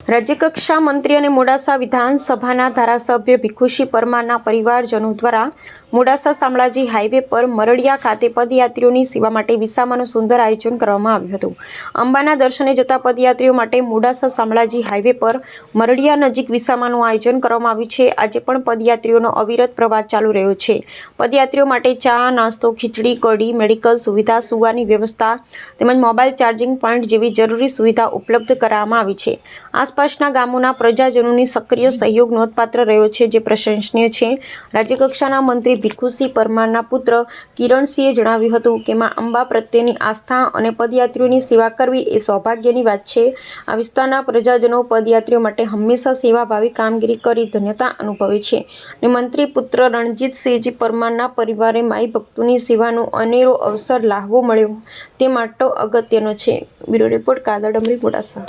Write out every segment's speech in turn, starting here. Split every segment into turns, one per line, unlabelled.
રાજ્યકક્ષા મંત્રી અને મોડાસા વિધાનસભાના ધારાસભ્ય ભીખુશી પરમારના પરિવારજનો દ્વારા મોડાસા શામળાજી હાઈવે પર મરડિયા ખાતે પદયાત્રીઓની સેવા માટે વિસામાનું સુંદર આયોજન કરવામાં આવ્યું હતું. અંબાના દર્શને જતા પદયાત્રીઓ માટે મોડાસા શામળાજી હાઈવે પર મરડિયા નજીક વિસામાનું આયોજન કરવામાં આવ્યું છે. આજે પણ પદયાત્રીઓનો અવિરત પ્રવાસ ચાલુ રહ્યો છે. પદયાત્રીઓ માટે ચા, નાસ્તો, ખીચડી, કઢી, મેડિકલ સુવિધા, સુવાની વ્યવસ્થા તેમજ મોબાઈલ ચાર્જિંગ પોઈન્ટ જેવી જરૂરી સુવિધા ઉપલબ્ધ કરાવવામાં આવી છે. આસપાસના ગામોના પ્રજાજનોની સક્રિય સહયોગ નોંધપાત્ર રહ્યો છે, જે પ્રશંસનીય છે. રાજ્યકક્ષાના મંત્રી ભીખુસિંહ પરમારના પુત્ર કિરણસિંહે જણાવ્યું હતું કે માં અંબા પ્રત્યેની આસ્થા અને પદયાત્રીઓની સેવા કરવી એ સૌભાગ્યની વાત છે. આ વિસ્તારના પ્રજાજનો પદયાત્રીઓ માટે હંમેશા સેવાભાવી કામગીરી કરી ધન્યતા અનુભવે છે અને મંત્રી પુત્ર રણજીતસિંહજી પરમારના પરિવારે માઈ ભક્તોની સેવાનો અનેરો અવસર લાહવો મળ્યો. તે માટે અગત્યનો છે. Bureau report Kadar Damri Modasa.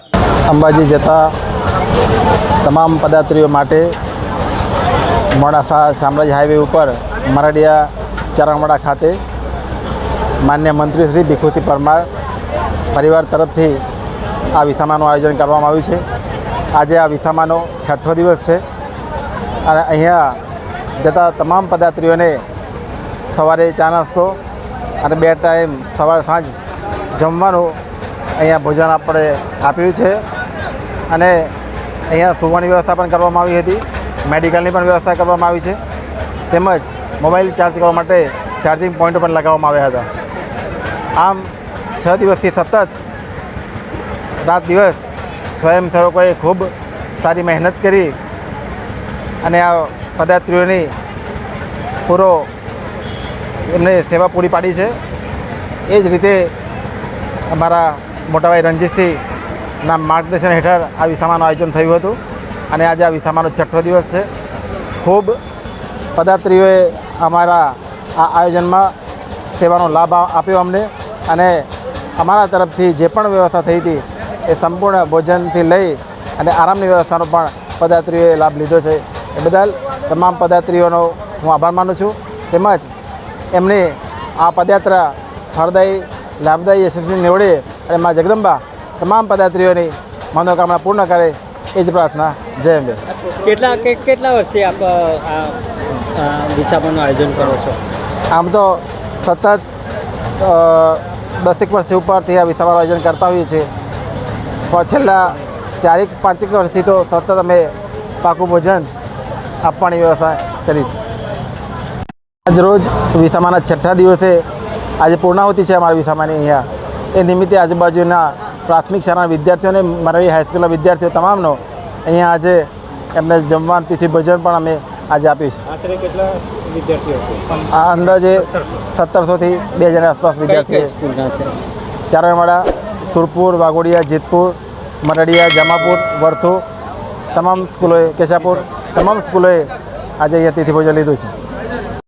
Ambaji જતા તમામ પદયાત્રીઓ માટે મોડાસા શામળાજી હાઈવે ઉપર મરડિયા ચરણવાડા ખાતે માન્ય મંત્રી શ્રી ભીખુતિ પરમાર પરિવાર તરફથી આ વિથામાનું આયોજન કરવામાં આવ્યું છે. આજે આ વિથામાનો છઠ્ઠો દિવસ છે અને અહીંયા જતા તમામ પદાર્થીઓને સવારે ચા નાસ્તો અને બે ટાઈમ સવાર સાંજ જમવાનું અહીંયા ભોજન આપણે આપ્યું છે અને અહીંયા સુવાની વ્યવસ્થા પણ કરવામાં આવી હતી. મેડિકલની પણ વ્યવસ્થા કરવામાં આવી છે. તેમજ મોબાઈલ ચાર્જ કરવા માટે ચાર્જિંગ પોઈન્ટ પણ લગાવવામાં આવ્યા હતા. આમ છ દિવસથી સતત, રાત દિવસ સ્વયંસેવકોએ ખૂબ સારી મહેનત કરી અને આ પદયાત્રીઓની પૂરો એમને સેવા પૂરી પાડી છે. એ જ રીતે અમારા મોટાભાઈ રણજીતસિંહના માર્ગદર્શન હેઠળ આ વિસામાનું આયોજન થયું હતું. અને આજે આ વિસામાનો છઠ્ઠો દિવસ છે. ખૂબ પદાર્થીઓએ અમારા આ આયોજનમાં સેવાનો લાભ આપ્યો અમને. અને અમારા તરફથી જે પણ વ્યવસ્થા થઈ હતી, એ સંપૂર્ણ ભોજનથી લઈ અને આરામની વ્યવસ્થાનો પણ પદાત્રીઓએ લાભ લીધો છે. એ બદલ તમામ પદાત્રીઓનો હું આભાર માનું છું. તેમજ એમની આ પદયાત્રા ફળદાયી લાભદાયી યશસ્વી નીવડે અને મા જગદંબા તમામ પદાત્રીઓની મનોકામના પૂર્ણ કરે, એ જ પ્રાર્થના. જય અંબે.
કેટલા કેટલા વર્ષથી આપ વિસામાનું આયોજન કરો છો?
આમ તો સતત દસેક વર્ષથી ઉપરથી આ વિસામાનું આયોજન કરતા હોઈએ છીએ. પણ છેલ્લા ચારેક, પાંચેક વર્ષથી તો સતત અમે પાકું ભોજન આપવાની વ્યવસ્થા કરી છે. આજ રોજ વિસામાના છઠ્ઠા દિવસે આજે પૂર્ણાહુતિ છે અમારા વિસામાની અહીંયા. એ નિમિત્તે આજુબાજુના પ્રાથમિક શાળાના વિદ્યાર્થીઓને મરવી હાઈસ્કૂલના વિદ્યાર્થીઓ તમામનો અહીંયા આજે એમને જમવાનું તિથિ ભજન પણ અમે આજે આપીશ. છે
આશરે કેટલા વિદ્યાર્થીઓ છે?
આ અંદાજે સત્તરસોથી બે હજાર આસપાસ વિદ્યાર્થીઓ ચારણવાડા સુરપુર વાઘોડિયા જેતપુર મરડિયા જમાપુર વરથુ તમામ સ્કૂલોએ કેશાપુર તમામ સ્કૂલોએ આજે અહીંયા તિથિ ભોજન લીધું છે.